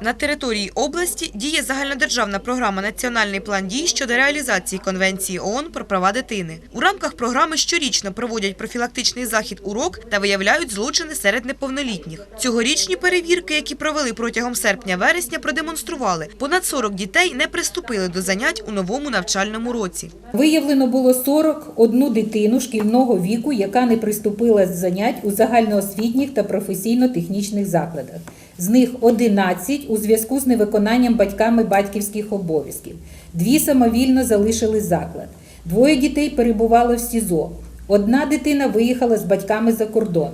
На території області діє загальнодержавна програма Національний план дій щодо реалізації Конвенції ООН про права дитини. У рамках програми щорічно проводять профілактичний захід урок та виявляють злочини серед неповнолітніх. Цьогорічні перевірки, які провели протягом серпня-вересня, продемонстрували, понад 40 дітей не приступили до занять у новому навчальному році. Виявлено було 41 дитину шкільного віку, яка не приступила з занять у загальноосвітніх та професійно-технічних закладах. З них 11 у зв'язку з невиконанням батьками батьківських обов'язків. Дві самовільно залишили заклад. Двоє дітей перебувало в СІЗО. Одна дитина виїхала з батьками за кордон.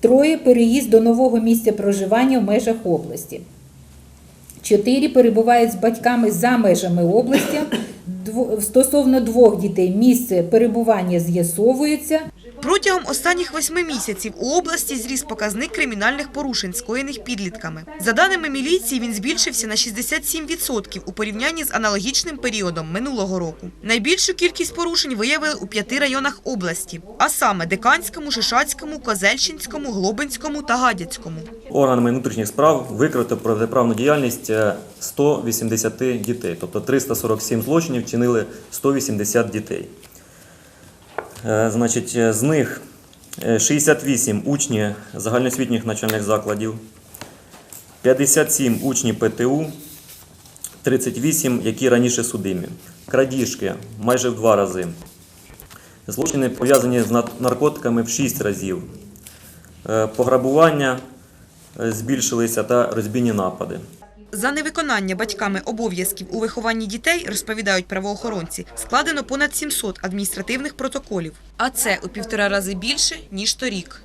Троє переїзд до нового місця проживання в межах області. Чотири перебувають з батьками за межами області. Дво- Стосовно двох дітей місце перебування з'ясовується. Протягом останніх восьми місяців у області зріс показник кримінальних порушень, скоєних підлітками. За даними міліції, він збільшився на 67% у порівнянні з аналогічним періодом минулого року. Найбільшу кількість порушень виявили у п'яти районах області, а саме Диканському, Шишацькому, Козельщинському, Глобинському та Гадяцькому. Органами внутрішніх справ викрито протиправну діяльність е, 180 дітей, тобто 347 злочинів чинили 180 дітей. Е, Значить, е, з них е, 68 учні загальноосвітніх навчальних закладів, 57 учні ПТУ, 38, які раніше судимі. Крадіжки майже в два рази. Злочини пов'язані з наркотиками в 6 разів. Е, Пограбування е, збільшилися та розбійні напади. За невиконання батьками обов'язків у вихованні дітей, розповідають правоохоронці, складено понад 700 адміністративних протоколів. А це у півтора рази більше, ніж торік.